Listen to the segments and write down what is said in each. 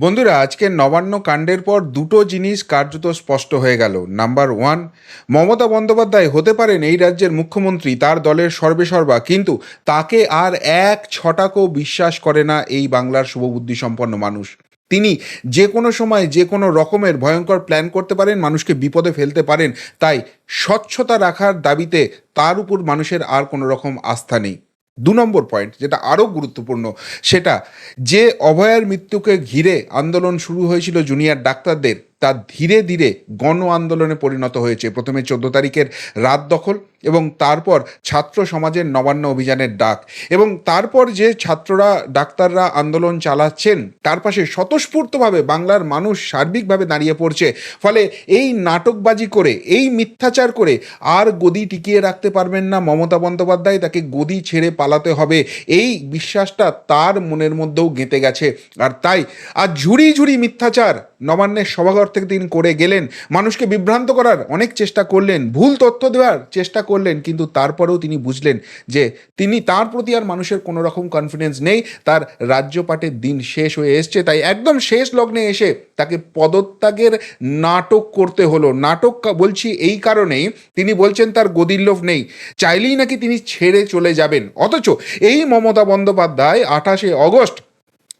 বন্ধুরা আজকের নবান্ন কাণ্ডের পর দুটো জিনিস কার্যত স্পষ্ট হয়ে গেল। নাম্বার ওয়ান, মমতা বন্দ্যোপাধ্যায় হতে পারেন এই রাজ্যের মুখ্যমন্ত্রী, তার দলের সর্বেসর্বা, কিন্তু তাকে আর এক ছটাকও বিশ্বাস করে না এই বাংলার শুভবুদ্ধি সম্পন্ন মানুষ। তিনি যে কোনো সময় যে কোনো রকমের ভয়ঙ্কর প্ল্যান করতে পারেন, মানুষকে বিপদে ফেলতে পারেন, তাই স্বচ্ছতা রাখার দাবিতে তার উপর মানুষের আর কোনো রকম আস্থা নেই। দু নম্বর পয়েন্ট যেটা আরও গুরুত্বপূর্ণ, সেটা যে অভয়ার মৃত্যুকে ঘিরে আন্দোলন শুরু হয়েছিল জুনিয়র ডাক্তারদের তা ধীরে ধীরে গণ আন্দোলনে পরিণত হয়েছে। প্রথমে চোদ্দ তারিখের রাত দখল এবং তারপর ছাত্র সমাজের নবান্ন অভিযানের ডাক এবং তারপর যে ছাত্ররা, ডাক্তাররা আন্দোলন চালাচ্ছেন, তার পাশে স্বতঃস্ফূর্তভাবে বাংলার মানুষ সার্বিকভাবে দাঁড়িয়ে পড়ছে। ফলে এই নাটকবাজি করে, এই মিথ্যাচার করে আর গদি টিকিয়ে রাখতে পারবেন না মমতা বন্দ্যোপাধ্যায়। তাকে গদি ছেড়ে পালাতে হবে। এই বিশ্বাসটা তার মনের মধ্যেও গেঁথে গেছে। আর তাই আর ঝুড়ি ঝুড়ি মিথ্যাচার নবান্নের সভাঘর থেকে তিনি করে গেলেন। মানুষকে বিভ্রান্ত করার অনেক চেষ্টা করলেন, ভুল তথ্য দেওয়ার চেষ্টা করলেন, কিন্তু তারপরেও তিনি বুঝলেন যে তিনি তার প্রতি আর মানুষের কোনো রকম কনফিডেন্স নেই, তার রাজ্যপাটের দিন শেষ হয়ে এসছে, তাই একদম শেষ লগ্নে এসে তাকে পদত্যাগের নাটক করতে হলো। নাটক বলছি এই কারণেই তিনি বলছেন তার গদির লোভ নেই, চাইলেই নাকি তিনি ছেড়ে চলে যাবেন। অথচ এই মমতা বন্দ্যোপাধ্যায় আঠাশে অগস্ট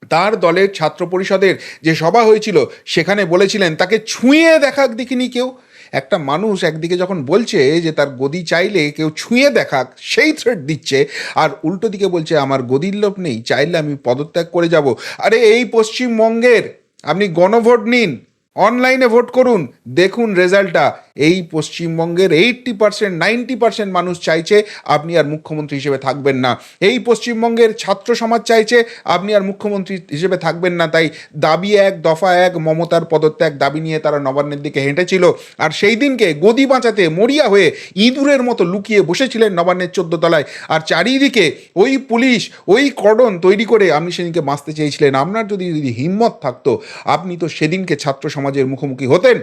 তার দলের ছাত্র পরিষদের যে সভা হয়েছিল, সেখানে বলেছিলেন, তাকে ছুঁয়ে দেখাক দেখিনি কেউ। একটা মানুষ একদিকে যখন বলছে যে, তার গদি চাইলে কেউ ছুঁয়ে দেখাক, সেই থ্রেট দিচ্ছে। আর উল্টো দিকে বলছে, আমার গদির লোভ নেই, চাইলে আমি পদত্যাগ করে যাব। আরে, এই পশ্চিমবঙ্গের আপনি গণভোট নিন, অনলাইনে ভোট করুন, দেখুন রেজাল্টটা। এই পশ্চিমবঙ্গের এইট্টি পার্সেন্ট নাইনটি পার্সেন্ট মানুষ চাইছে আপনি আর মুখ্যমন্ত্রী হিসেবে থাকবেন না। এই পশ্চিমবঙ্গের ছাত্র সমাজ চাইছে আপনি আর মুখ্যমন্ত্রী হিসেবে থাকবেন না। তাই দাবি এক, দফা এক, মমতার পদত্যাগ দাবি নিয়ে তারা নবান্নের দিকে হেঁটেছিল। আর সেই দিনকে গদি বাঁচাতে মরিয়া হয়ে ইঁদুরের মতো লুকিয়ে বসেছিলেন নবান্নের চোদ্দ তলায়। আর চারিদিকে ওই পুলিশ, ওই কর্ডন তৈরি করে আপনি সেদিনকে বাঁচতে চেয়েছিলেন। আপনার যদি যদি হিম্মত থাকতো, আপনি তো সেদিনকে ছাত্র সমাজের মুখোমুখি হতেন।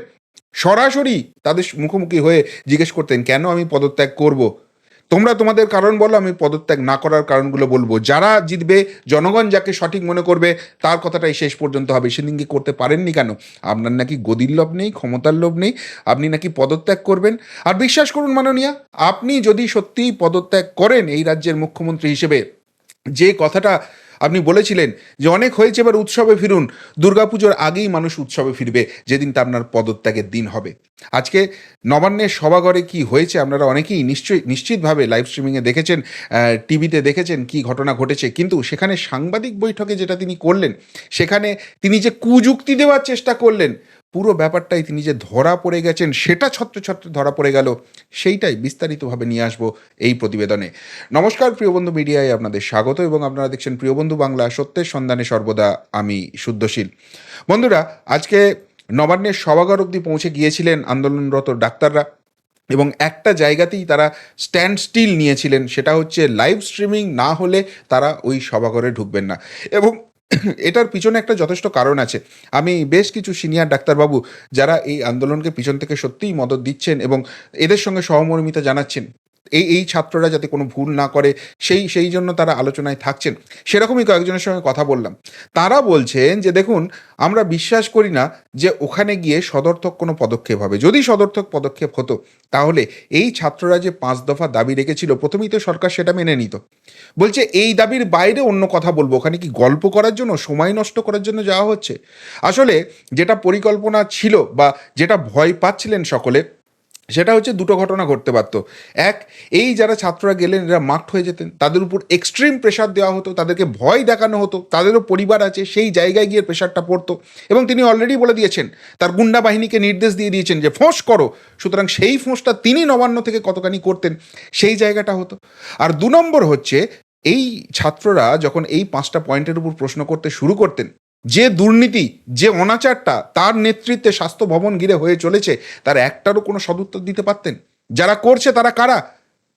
সরাসরি তাদের মুখোমুখি হয়ে জিজ্ঞেস করতেন, কেন আমি পদত্যাগ করব? তোমরা তোমাদের কারণ বলো, আমি পদত্যাগ না করার কারণগুলো বলব। যারা জিতবে, জনগণ যাকে সঠিক মনে করবে, তার কথাটাই শেষ পর্যন্ত হবে। সেদিন কি করতে পারেননি কেন? আপনার নাকি গদির লোভ নেই, ক্ষমতার লোভ নেই, আপনি নাকি পদত্যাগ করবেন? আর বিশ্বাস করুন মাননীয়া, আপনি যদি সত্যিই পদত্যাগ করেন এই রাজ্যের মুখ্যমন্ত্রী হিসেবে যে কথাটা আপনি বলেছিলেন যে অনেক হয়েছে এবার উৎসবে ফিরুন, দুর্গাপুজোর আগেই মানুষ উৎসবে ফিরবে যেদিনটা আপনার পদত্যাগের দিন হবে। আজকে নবান্নের সভাঘরে কি হয়েছে আপনারা অনেকেই নিশ্চয়ই, নিশ্চিতভাবে লাইভ স্ট্রিমিংয়ে দেখেছেন টিভিতে দেখেছেন কি ঘটনা ঘটেছে, কিন্তু সেখানে সাংবাদিক বৈঠকে যেটা তিনি করলেন, সেখানে তিনি যে কুযুক্তি দেওয়ার চেষ্টা করলেন পুরো ব্যাপারটাই তিনি যে ধরা পড়ে গেছেন, সেটা ছত্র ছত্র ধরা পড়ে গেল, সেইটাই বিস্তারিতভাবে নিয়ে আসব এই প্রতিবেদনে। নমস্কার প্রিয় বন্ধু মিডিয়ায় আপনাদের স্বাগত এবং আপনারা দেখছেন প্রিয় বন্ধু বাংলা, সত্যের সন্ধানে সর্বদা আমি শুদ্ধশীল। বন্ধুরা, আজকে নবান্নের সভাঘর অবধি পৌঁছে গিয়েছিলেন আন্দোলনরত ডাক্তাররা এবং একটা জায়গাতেই তারা স্ট্যান্ড স্টিল নিয়েছিলেন, সেটা হচ্ছে লাইভ স্ট্রিমিং না হলে তারা ওই সভাঘরে ঢুকবেন না। এবং এটার পিছনে একটা যথেষ্ট কারণ আছে। আমি বেশ কিছু সিনিয়র ডাক্তারবাবু যারা এই আন্দোলনকে পিছন থেকে সত্যিই মদত দিচ্ছেন এবং এদের সঙ্গে সহমর্মিতা জানাচ্ছেন। এই এই ছাত্ররা যাতে কোনো ভুল না করে, সেই সেই জন্য তারা আলোচনায় থাকছেন। সেরকমই কয়েকজনের সঙ্গে কথা বললাম। তারা বলছেন যে, দেখুন, আমরা বিশ্বাস করি না যে ওখানে গিয়ে সদর্থক কোনো পদক্ষেপ হবে। যদি সদর্থক পদক্ষেপ হতো, তাহলে এই ছাত্ররা যে পাঁচ দফা দাবি রেখেছিল, প্রথমেই তো সরকার সেটা মেনে নিত। বলছে, এই দাবির বাইরে অন্য কথা বলব। ওখানে কি গল্প করার জন্য, সময় নষ্ট করার জন্য যাওয়া হচ্ছে? আসলে যেটা পরিকল্পনা ছিল বা যেটা ভয় পাচ্ছিলেন সকলে সেটা হচ্ছে দুটো ঘটনা ঘটতে পারতো। এক, এই যারা ছাত্ররা গেলেন, এরা মাঠ হয়ে যেতেন, তাদের উপর এক্সট্রিম প্রেশার দেওয়া হতো, তাদেরকে ভয় দেখানো হতো, তাদেরও পরিবার আছে, সেই জায়গায় গিয়ে প্রেশারটা পড়তো। এবং তিনি অলরেডি বলে দিয়েছেন, তার গুন্ডা বাহিনীকে নির্দেশ দিয়ে দিয়েছেন যে, ফোঁস করো। সুতরাং সেই ফোঁসটা তিনি নবান্ন থেকে কতখানি করতেন, সেই জায়গাটা হতো। আর দু নম্বর হচ্ছে, এই ছাত্ররা যখন এই পাঁচটা পয়েন্টের উপর প্রশ্ন করতে শুরু করতেন যে দুর্নীতি, যে অনাচারটা তার নেতৃত্বে স্বাস্থ্য ভবন ঘিরে হয়ে চলেছে, তার একটারও কোনো সদুত্তর দিতে পারতেন? যারা করছে তারা কারা?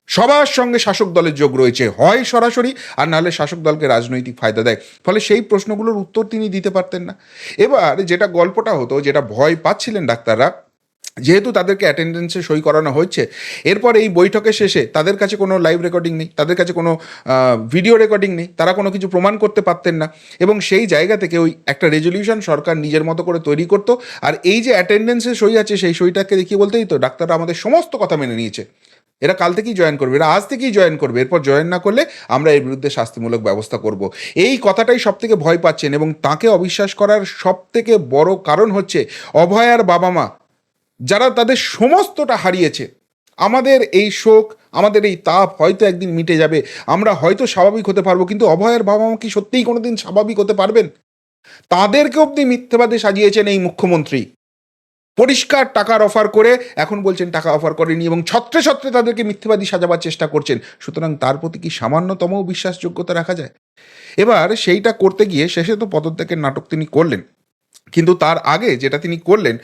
সবার সঙ্গে শাসক দলের যোগ রয়েছে। হয় সরাসরি, আর নাহলে শাসক দলকে রাজনৈতিক ফায়দা দেয়। ফলে সেই প্রশ্নগুলোর উত্তর তিনি দিতে পারতেন না। এবার যেটা গল্পটা হতো, যেটা ভয় পাচ্ছিলেন ডাক্তাররা যেহেতু তাদেরকে অ্যাটেন্ডেন্সে সই করানো হচ্ছে এরপর এই বৈঠকের শেষে তাদের কাছে কোনো লাইভ রেকর্ডিং নেই, তাদের কাছে কোনো ভিডিও রেকর্ডিং নেই, তারা কোনো কিছু প্রমাণ করতে পারতেন না এবং সেই জায়গা থেকে ওই একটা রেজলিউশন সরকার নিজের মতো করে তৈরি করতো। আর এই যে অ্যাটেন্ডেন্সে সই আছে, সেই সইটাকে দেখিয়ে বলতেই তো ডাক্তাররা আমাদের সমস্ত কথা মেনে নিয়েছে। এরা কাল থেকেই জয়েন করবে, এরা আজ থেকেই জয়েন করবে, এরপর জয়েন না করলে আমরা এর বিরুদ্ধে শাস্তিমূলক ব্যবস্থা করব। এই কথাটাই সব থেকে ভয় পাচ্ছেন এবং তাকে অবিশ্বাস করার সব থেকে বড় কারণ হচ্ছে অভয়ার বাবা মা যারা তাদের সমস্তটা হারিয়েছে। আমাদের এই শোক, আমাদের এই তাপ হয়তো একদিন মিটে যাবে। আমরা হয়তো স্বাভাবিক হতে পারব, কিন্তু অভয়ের বাবা মা কি সত্যিই কোনোদিন স্বাভাবিক হতে পারবেন? তাদেরকে অব্দি মিথ্যেবাদী সাজিয়েছেন এই মুখ্যমন্ত্রী। পরিষ্কার টাকার অফার করে এখন বলছেন টাকা অফার করেনি এবং ছত্রে ছত্রে তাদেরকে মিথ্যেবাদী সাজাবার চেষ্টা করছেন। সুতরাং তার প্রতি কি সামান্যতম বিশ্বাসযোগ্যতা রাখা যায়? এবার সেইটা করতে গিয়ে শেষে তো পদত্যাগের নাটক তিনি করলেন। কিন্তু তার আগে যেটা তিনি করলেন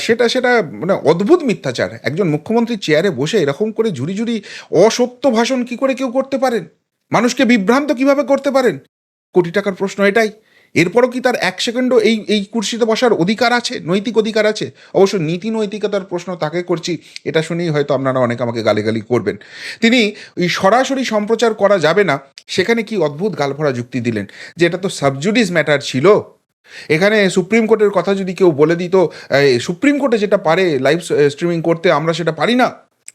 সেটা সেটা মানে অদ্ভুত মিথ্যাচার। একজন মুখ্যমন্ত্রী চেয়ারে বসে এরকম করে ঝুড়ি ঝুড়ি অসত্য ভাষণ কি করে কেউ করতে পারেন? মানুষকে বিভ্রান্ত কীভাবে করতে পারেন? কোটি টাকার প্রশ্ন এটাই। এরপরও কি তার এক সেকেন্ডও এই এই কুর্সিতে বসার অধিকার আছে? নৈতিক অধিকার আছে? অবশ্য নীতি নৈতিকতার প্রশ্ন তাকে করছি, এটা শুনেই হয়তো আপনারা অনেক আমাকে গালিগালি করবেন। তিনি ওই সরাসরি সম্প্রচার করা যাবে না। সেখানে কি অদ্ভুত গালভরা যুক্তি দিলেন? যে এটা তো সাবজুডিস ম্যাটার ছিল। এখানে সুপ্রিম কোর্টের কথা যদি কেউ বলে দিত সুপ্রিম কোর্টে যেটা পারে লাইভ স্ট্রিমিং করতে, আমরা সেটা পারি না।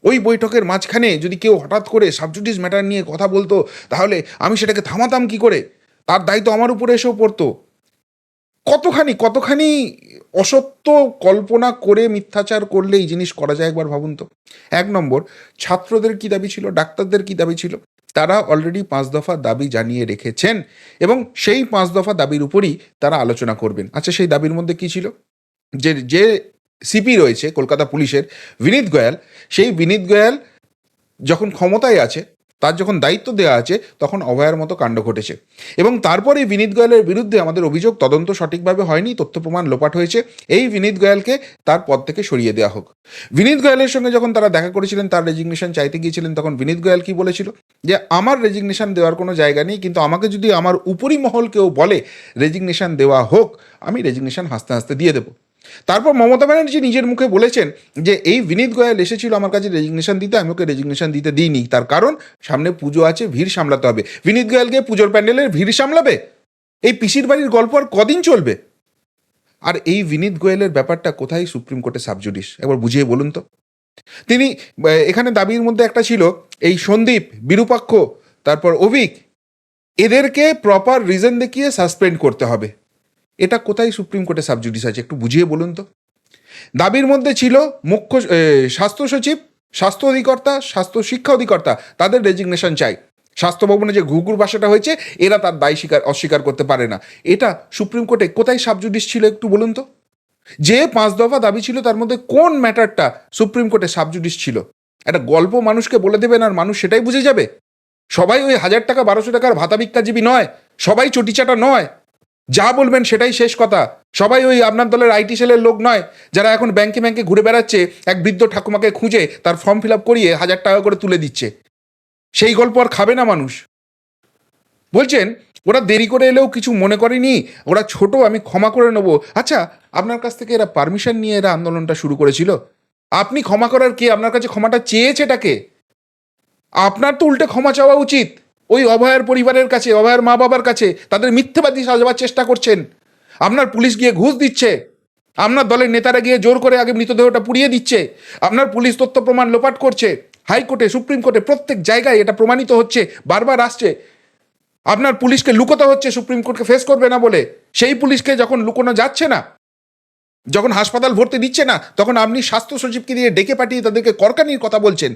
ওই বৈঠকের মাঝখানে যদি কেউ হঠাৎ করে সাবজুডিস ম্যাটার নিয়ে কথা বলতো, তাহলে আমি সেটাকে থামাতাম কি করে? তার দায়িত্ব আমার উপরে এসেও পড়তো। কতখানি কতখানি অসত্য কল্পনা করে মিথ্যাচার করলে এই জিনিস করা যায় একবার ভাবুন তো। এক নম্বর, ছাত্রদের কি দাবি ছিল? ডাক্তারদের কি দাবি ছিল? তারা অলরেডি পাঁচ দফা দাবি জানিয়ে রেখেছেন এবং সেই পাঁচ দফা দাবির উপরই তারা আলোচনা করবেন। আচ্ছা সেই দাবির মধ্যে কি ছিল? যে যে সিপি রয়েছে, কলকাতা পুলিশের, বিনীত গোয়াল, সেই বিনীত গোয়াল যখন ক্ষমতায় আছে তার যখন দায়িত্ব দেওয়া আছে, তখন অভয়ার মতো কাণ্ড ঘটেছে। এবং তারপরে বিনীত গোয়ালের বিরুদ্ধে আমাদের অভিযোগ তদন্ত সঠিকভাবে হয়নি তথ্য প্রমাণ লোপাট হয়েছে। এই বিনীত গোয়ালকে তার পদ থেকে সরিয়ে দেওয়া হোক। বিনীত গোয়ালের সঙ্গে যখন তারা দেখা করেছিলেন, তার রেজিগনেশন চাইতে গিয়েছিলেন, তখন বিনীত গোয়াল কি বলেছিল? যে, আমার রেজিগনেশন দেওয়ার কোনো জায়গা নেই, কিন্তু আমাকে যদি আমার উপরি মহল কেউ বলে রেজিগনেশন দেওয়া হোক, আমি রেজিগনেশন হাসতে হাসতে দিয়ে দেবো। তারপর মমতা ব্যানার্জি নিজের মুখে বলেছেন যে, এই বিনীত গোয়াল এসেছিল আমার কাছে রেজিগনেশন দিতে, আমি ওকে রেজিগনেশন দিতে দিইনি। তার কারণ, সামনে পুজো আছে, ভিড় সামলাতে হবে। বিনীত গোয়ালকে পুজোর প্যান্ডেলের ভিড় সামলাবে? এই পিসির বাড়ির গল্প আর কদিন চলবে? আর এই বিনীত গোয়েলের ব্যাপারটা কোথায় সুপ্রিম কোর্টে সাবজুডিস একবার বুঝিয়ে বলুন তো। তিনি এখানে দাবির মধ্যে একটা ছিল, এই সন্দীপ, বিরূপাক্ষ, তারপর অভিক, এদেরকে প্রপার রিজন দেখিয়ে সাসপেন্ড করতে হবে। এটা কোথায় সুপ্রিম কোর্টে সাবজুডিস আছে? একটু বুঝিয়ে বলুন তো। দাবির মধ্যে ছিল মুখ্য স্বাস্থ্য সচিব, স্বাস্থ্য অধিকর্তা, স্বাস্থ্য শিক্ষা অধিকর্তা, তাদের রেজিগনেশন চাই। স্বাস্থ্য ভবনে যে ঘুঘুর বাসাটা হয়েছে, এরা তার দায় স্বীকার, অস্বীকার করতে পারে না। এটা সুপ্রিম কোর্টে কোথায় সাবজুডিস ছিল একটু বলুন তো? যে পাঁচ দফা দাবি ছিল, তার মধ্যে কোন ম্যাটারটা সুপ্রিম কোর্টে সাবজুডিস ছিল? একটা গল্প মানুষকে বলে দেবেন আর মানুষ সেটাই বুঝে যাবে। সবাই ওই হাজার টাকা, বারোশো টাকার ভাতা ভিক্ষাজীবী নয়, সবাই চটিচাটা নয়। যা বলবেন সেটাই শেষ কথা। সবাই ওই আপনার দলের আইটি সেলের লোক নয়, যারা এখন ব্যাংকে ব্যাংকে ঘুরে বেড়াচ্ছে, এক বৃদ্ধ ঠাকুমাকে খুঁজে তার ফর্ম ফিল আপ করিয়ে হাজার টাকা করে তুলে দিচ্ছে। সেই গল্প আর খাবে না মানুষ। বলছেন, ওরা দেরি করে এলেও কিছু মনে করেনি, ওরা ছোট, আমি ক্ষমা করে নেব। আচ্ছা আপনার কাছ থেকে এরা পারমিশন নিয়ে এরা আন্দোলনটা শুরু করেছিল? আপনি ক্ষমা করার কে? আপনার কাছে ক্ষমাটা চেয়েছেটাকে আপনার তো উল্টে ক্ষমা চাওয়া উচিত। ওই অভয়ের পরিবারের কাছে, অভয়ের মা বাবার কাছে তাদের মিথ্যেবাদী সাজাবার চেষ্টা করছেন। আপনার পুলিশ গিয়ে ঘুষ দিচ্ছে। আপনার দলের নেতারা গিয়ে জোর করে আগে মৃতদেহটা পুড়িয়ে দিচ্ছে। আপনার পুলিশ তথ্য প্রমাণ লোপাট করছে। হাইকোর্টে, সুপ্রিম কোর্টে প্রত্যেক জায়গায় এটা প্রমাণিত হচ্ছে, বারবার আসছে। আপনার পুলিশকে লুকোতে হচ্ছে, সুপ্রিম কোর্টকে ফেস করবে না বলে। সেই পুলিশকে যখন লুকোনো যাচ্ছে না, যখন হাসপাতাল ভর্তি দিচ্ছে না, তখন আপনি স্বাস্থ্য সচিবকে দিয়ে ডেকে পাঠিয়ে তাদেরকে করকানির কথা বলছেন।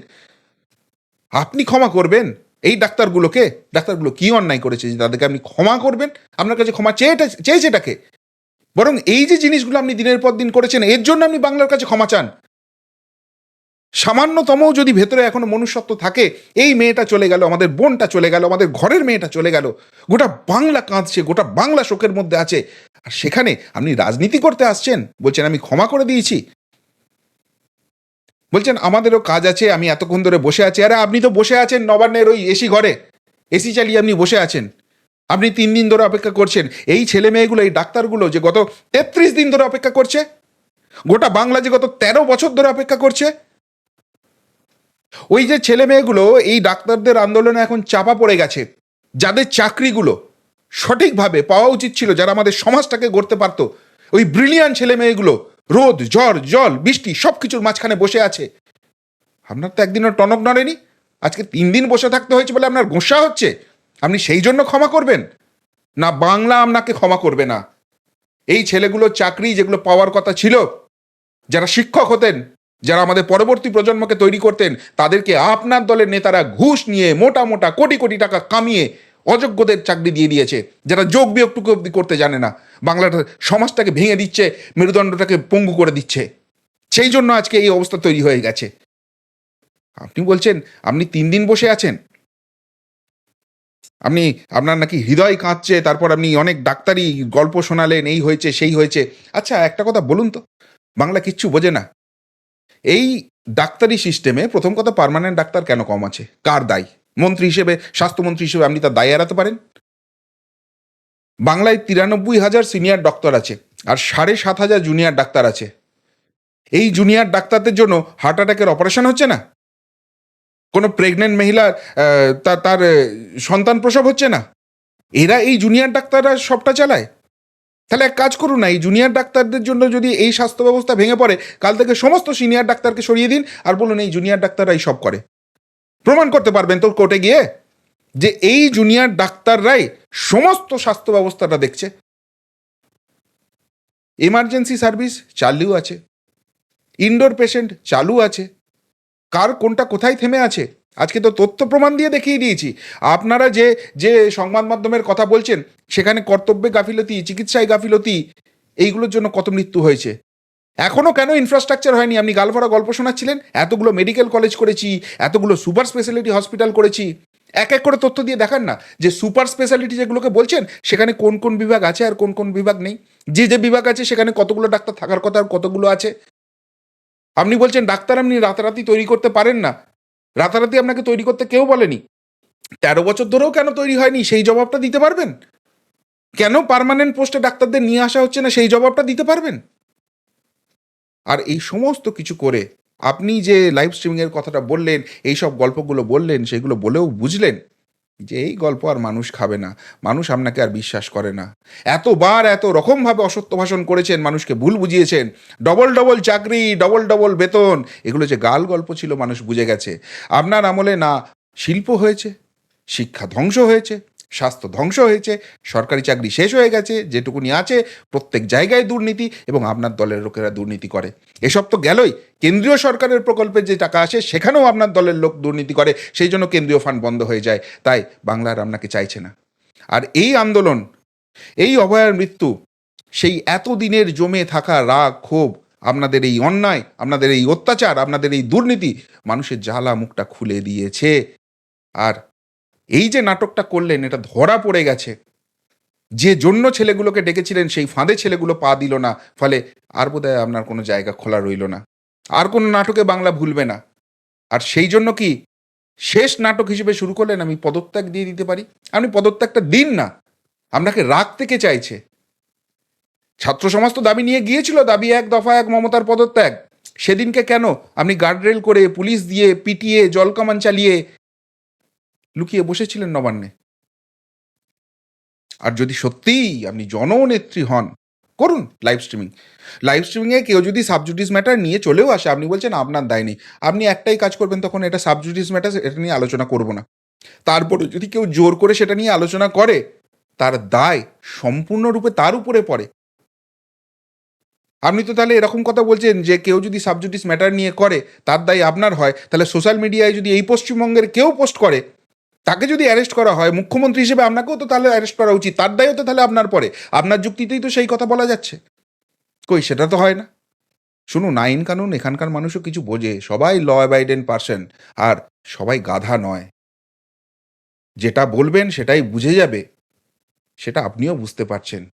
আপনি ক্ষমা করবেন। এই ডাক্তারগুলোকে, ডাক্তারগুলো কি অন্যায় করেছে যে তাদেরকে আপনি ক্ষমা করবেন? আপনার কাছে ক্ষমা চেয়ে চেয়েছে এটাকে? বরং এই যে জিনিসগুলো আপনি দিনের পর দিন করেছেন, এর জন্য আপনি বাংলার কাছে ক্ষমা চান। সামান্যতম যদি ভেতরে এখনও মনুষ্যত্ব থাকে, এই মেয়েটা চলে গেল, আমাদের বোনটা চলে গেল, আমাদের ঘরের মেয়েটা চলে গেল, গোটা বাংলা কাঁদছে, গোটা বাংলা শোকের মধ্যে আছে। আর সেখানে আপনি রাজনীতি করতে আসছেন, বলছেন আমি ক্ষমা করে দিয়েছি। বলছেন, আমাদেরও কাজ আছে, আমি এতক্ষণ ধরে বসে আছি। আরে, আপনি তো বসে আছেন নবান্নের ওই এসি ঘরে। এসি চালিয়ে আপনি বসে আছেন। আপনি তিন দিন ধরে অপেক্ষা করছেন। এই ছেলে মেয়েগুলো, এই ডাক্তারগুলো যে গত তেত্রিশ দিন ধরে অপেক্ষা করছে, গোটা বাংলা যে গত তেরো বছর ধরে অপেক্ষা করছে, ওই যে ছেলে মেয়েগুলো, এই ডাক্তারদের আন্দোলনে এখন চাপা পড়ে গেছে। যাদের চাকরিগুলো সঠিকভাবে পাওয়া উচিত ছিল, যারা আমাদের সমাজটাকে গড়তে পারতো, ওই ব্রিলিয়ান ছেলে মেয়েগুলো রোদ, ঝড়, জল, বৃষ্টি সব কিছুর মাঝখানে বসে আছে। আপনার তো একদিনও টনক নড়েনি। আজকে তিন দিন বসে থাকতে হয়েছে বলে আপনার গোসা হচ্ছে। আপনি সেই জন্য ক্ষমা করবেন। না, বাংলা আপনাকে ক্ষমা করবে না। এই ছেলেগুলোর চাকরি যেগুলো পাওয়ার কথা ছিল, যারা শিক্ষক হতেন, যারা আমাদের পরবর্তী প্রজন্মকে তৈরি করতেন, তাদেরকে আপনার দলের নেতারা ঘুষ নিয়ে মোটা মোটা কোটি কোটি টাকা কামিয়ে অযোগ্যদের চাকরি দিয়ে দিয়েছে, যারা যোগ বিয়োগটুকু অব্দি করতে জানে না। বাংলার সমাজটাকে ভেঙে দিচ্ছে, মেরুদণ্ডটাকে পঙ্গু করে দিচ্ছে। সেই জন্য আজকে এই অবস্থা তৈরি হয়ে গেছে। আপনি বলছেন, আপনি তিন দিন বসে আছেন? আপনি, আপনার নাকি হৃদয় কাঁদছে তারপর আপনি অনেক ডাক্তারি গল্প শোনালেন, এই হয়েছে, সেই হয়েছে। আচ্ছা একটা কথা বলুন তো, বাংলা কিচ্ছু বোঝে না। এই ডাক্তারি সিস্টেমে প্রথম কথা পার্মানেন্ট ডাক্তার কেন কম আছে? কার দায়? মন্ত্রী হিসেবে স্বাস্থ্যমন্ত্রী হিসেবে আপনি তার দায় এড়াতে পারেন। বাংলায় তিরানব্বই হাজার সিনিয়র ডক্টর আছে আর সাড়ে সাত হাজার জুনিয়র ডাক্তার আছে। এই জুনিয়র ডাক্তারদের জন্য হার্ট অ্যাটাকের অপারেশন হচ্ছে না? কোনো প্রেগনেন্ট মহিলা আহ, তার তার সন্তান প্রসব হচ্ছে না? এরা এই জুনিয়র ডাক্তাররা সবটা চালায়? তাহলে এক কাজ করুন না এই জুনিয়র ডাক্তারদের জন্য যদি এই স্বাস্থ্য ব্যবস্থা ভেঙে পড়ে কাল থেকে সমস্ত সিনিয়র ডাক্তারকে সরিয়ে দিন আর বলুন এই জুনিয়র ডাক্তাররাই সব করে। প্রমাণ করতে পারবেন তো কোর্টে গিয়ে যে এই জুনিয়র ডাক্তাররাই সমস্ত স্বাস্থ্য ব্যবস্থাটা দেখছে। এমার্জেন্সি সার্ভিস চালু আছে। ইনডোর পেশেন্ট চালু আছে। কার কোনটা কোথায় থেমে আছে? আজকে তো তথ্য প্রমাণ দিয়ে দেখিয়ে দিয়েছি। আপনারা যে যে সংবাদ মাধ্যমের কথা বলছেন, সেখানে কর্তব্যে গাফিলতি, চিকিৎসায় গাফিলতি, এইগুলোর জন্য কত মৃত্যু হয়েছে? এখনও কেন ইনফ্রাস্ট্রাকচার হয়নি? আপনি গালভরা গল্প শোনাচ্ছিলেন? এতগুলো মেডিকেল কলেজ করেছি, এতগুলো সুপার স্পেশালিটি হসপিটাল করেছি। এক এক করে তথ্য দিয়ে দেখান না যে সুপার স্পেশালিটি যেগুলোকে বলছেন, সেখানে কোন কোন বিভাগ আছে আর কোন কোন বিভাগ নেই? যে যে বিভাগ আছে, সেখানে কতগুলো ডাক্তার থাকার কথা আর কতগুলো আছে? আপনি বলছেন, ডাক্তার আপনি রাতারাতি তৈরি করতে পারেন না। রাতারাতি আপনাকে তৈরি করতে কেউ বলেনি। তেরো বছর ধরেও কেন তৈরি হয়নি? সেই জবাবটা দিতে পারবেন? কেন পার্মানেন্ট পোস্টে ডাক্তারদের নিয়ে আসা হচ্ছে না? সেই জবাবটা দিতে পারবেন? আর এই সমস্ত কিছু করে আপনি যে লাইভ স্ট্রিমিংয়ের কথাটা বললেন, এই সব গল্পগুলো বললেন, সেগুলো বলেও বুঝলেন যে এই গল্প আর মানুষ খাবে না, মানুষ আপনাকে আর বিশ্বাস করে না। এতবার এত রকমভাবে অসত্য ভাষণ করেছেন, মানুষকে ভুল বুঝিয়েছেন ডবল ডবল চাকরি ডবল ডবল বেতন, এগুলো যে গাল গল্প ছিল, মানুষ বুঝে গেছে। আপনার আমলে না শিল্প হয়েছে, শিক্ষা ধ্বংস হয়েছে স্বাস্থ্য ধ্বংস হয়েছে, সরকারি চাকরি শেষ হয়ে গেছে, যেটুকুনি আছে, প্রত্যেক জায়গায় দুর্নীতি এবং আপনার দলের লোকেরা দুর্নীতি করে। এসব তো গেলই। কেন্দ্রীয় সরকারের প্রকল্পের যে টাকা আসে, সেখানেও আপনার দলের লোক দুর্নীতি করে, সেই জন্য কেন্দ্রীয় ফান্ড বন্ধ হয়ে যায়। তাই বাংলার আপনাকে চাইছে না। আর এই আন্দোলন, এই অভয়ার মৃত্যু, সেই এতদিনের জমে থাকা রাগ, ক্ষোভ, আপনাদের এই অন্যায়, আপনাদের এই অত্যাচার, আপনাদের এই দুর্নীতি, মানুষের জ্বালা মুখটা খুলে দিয়েছে। আর এই যে নাটকটা করলেন, এটা ধরা পড়ে গেছে। যে জন্য ছেলেগুলোকে ডেকেছিলেন, সেই ফাঁদে ছেলেগুলো পা দিল না। ফলে আর বোধহয় আপনার কোনো জায়গা খোলা রইল না। আর কোনো নাটকে বাংলা ভুলবে না। আর সেই জন্য কি শেষ নাটক হিসেবে শুরু করলেন? আমি পদত্যাগ দিয়ে দিতে পারি? আপনি পদত্যাগটা দিন না। আপনাকে রাগ থেকে চাইছে? ছাত্র সমাজ তো দাবি নিয়ে গিয়েছিল, দাবি এক, দফা এক, মমতার পদত্যাগ। সেদিনকে কেন? আপনি গার্ডরেল করে পুলিশ দিয়ে পিটিয়ে জলকামান চালিয়ে লুকিয়ে বসেছিলেন নবান্নে। আর যদি সত্যিই আপনি জননেত্রী হন, করুন লাইভ স্ট্রিমিং লাইভ স্ট্রিমিংয়ে কেউ যদি সাবজুডিস ম্যাটার নিয়ে চলেও আসে, আপনি বলছেন, আপনার দায় নেই। আপনি একটাই কাজ করবেন তখন এটা সাবজুডিস ম্যাটার এটা নিয়ে আলোচনা করব না। তারপরে যদি কেউ জোর করে সেটা নিয়ে আলোচনা করে, তার দায় সম্পূর্ণরূপে তার উপরে পড়ে। আপনি তো তাহলে এরকম কথা বলছেন যে কেউ যদি সাবজুডিস ম্যাটার নিয়ে করে, তার দায় আপনার হয়। তাহলে সোশ্যাল মিডিয়ায় যদি এই পশ্চিমবঙ্গের কেউ পোস্ট করে তাকে যদি অ্যারেস্ট করা হয়, মুখ্যমন্ত্রী হিসেবে আপনাকেও তো তাহলে অ্যারেস্ট করা উচিত, তার দায়ও তো তাহলে আপনার পরে। আপনার যুক্তিতেই তো সেই কথা বলা যাচ্ছে। কই, সেটা তো হয় না। শুনুন, আইন কানুন, এখানকার মানুষও কিছু বোঝে, সবাই ল অ্যাবাইডেন্ট পার্সন আর সবাই গাধা নয়। যেটা বলবেন, সেটাই বুঝে যাবে, সেটা আপনিও বুঝতে পারছেন।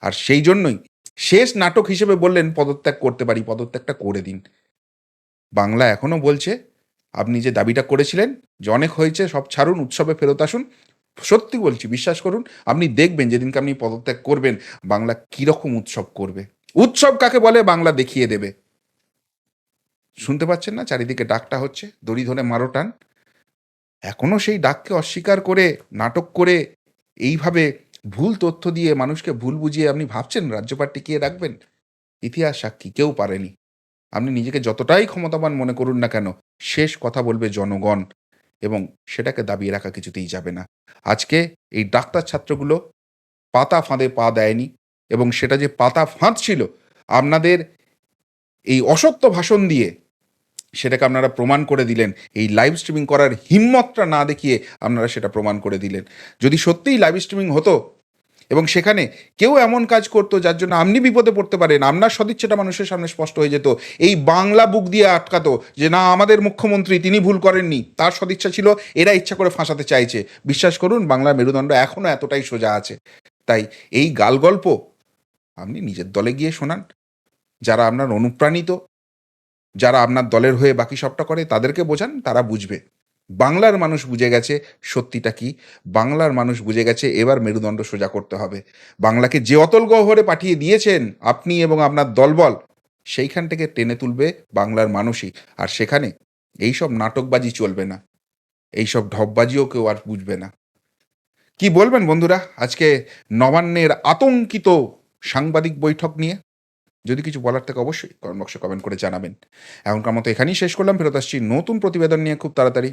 আর সেই জন্যই শেষ নাটক হিসেবে বললেন, পদত্যাগ করতে পারি, পদত্যাগটা করে দিন। বাংলা এখনও বলছে আপনি যে দাবিটা করেছিলেন যে অনেক হয়েছে, সব ছাড়ুন, উৎসবে ফেরত আসুন। সত্যি বলছি, বিশ্বাস করুন, আপনি দেখবেন যেদিনকে আপনি পদত্যাগ করবেন, বাংলা কীরকম উৎসব করবে। উৎসব কাকে বলে? বাংলা দেখিয়ে দেবে। শুনতে পাচ্ছেন না? চারিদিকে ডাকটা হচ্ছে, দড়ি ধরে মারো টান। এখনও সেই ডাককে অস্বীকার করে, নাটক করে, এইভাবে ভুল তথ্য দিয়ে মানুষকে ভুল বুঝিয়ে আপনি ভাবছেন? রাজ্যপাট টিকিয়ে রাখবেন? ইতিহাস সাক্ষী, কেউ পারেনি। আপনি নিজেকে যতটাই ক্ষমতাবান মনে করুন না কেন, শেষ কথা বলবে জনগণ এবং সেটাকে দাবিয়ে রাখা কিছুতেই যাবে না। আজকে এই ডাক্তার ছাত্রগুলো পাতা ফাঁদে পা দেয়নি এবং সেটা যে পাতা ফাঁদ ছিল, আপনাদের এই অসত্য ভাষণ দিয়ে সেটাকে আপনারা প্রমাণ করে দিলেন, এই লাইভ স্ট্রিমিং করার হিম্মতটা না দেখিয়ে আপনারা সেটা প্রমাণ করে দিলেন। যদি সত্যিই লাইভ স্ট্রিমিং হতো এবং সেখানে কেউ এমন কাজ করতো যার জন্য আপনি বিপদে পড়তে পারেন, আপনার সদিচ্ছাটা মানুষের সামনে স্পষ্ট হয়ে যেত। এই বাংলা বুক দিয়ে আটকাতো যে, না, আমাদের মুখ্যমন্ত্রী তিনি ভুল করেননি, তার সদিচ্ছা ছিল, এরা ইচ্ছা করে ফাঁসাতে চাইছে। বিশ্বাস করুন, বাংলার মেরুদণ্ড এখনও এতটাই সোজা আছে। তাই এই গাল গল্প আপনি নিজের দলে গিয়ে শোনান। যারা আপনার অনুপ্রাণিত, যারা আপনার দলের হয়ে বাকি সবটা করে, তাদেরকে বোঝান, তারা বুঝবে। বাংলার মানুষ বুঝে গেছে সত্যিটা কি। বাংলার মানুষ বুঝে গেছে এবার মেরুদণ্ড সোজা করতে হবে। বাংলাকে যে অতল গহ্বরে পাঠিয়ে দিয়েছেন আপনি এবং আপনার দলবল, সেইখান থেকে টেনে তুলবে বাংলার মানুষই। আর সেখানে এইসব নাটকবাজি চলবে না। এইসব ঢপবাজিও কেউ আর বুঝবে না। কি বলবেন বন্ধুরা আজকে নবান্নের আতঙ্কিত সাংবাদিক বৈঠক নিয়ে? যদি কিছু বলার থাকে অবশ্যই কমেন্ট বক্সে কমেন্ট করে জানাবেন। এখনকার মতো এখানেই শেষ করলাম। ফেরত আসছি নতুন প্রতিবেদন নিয়ে খুব তাড়াতাড়ি।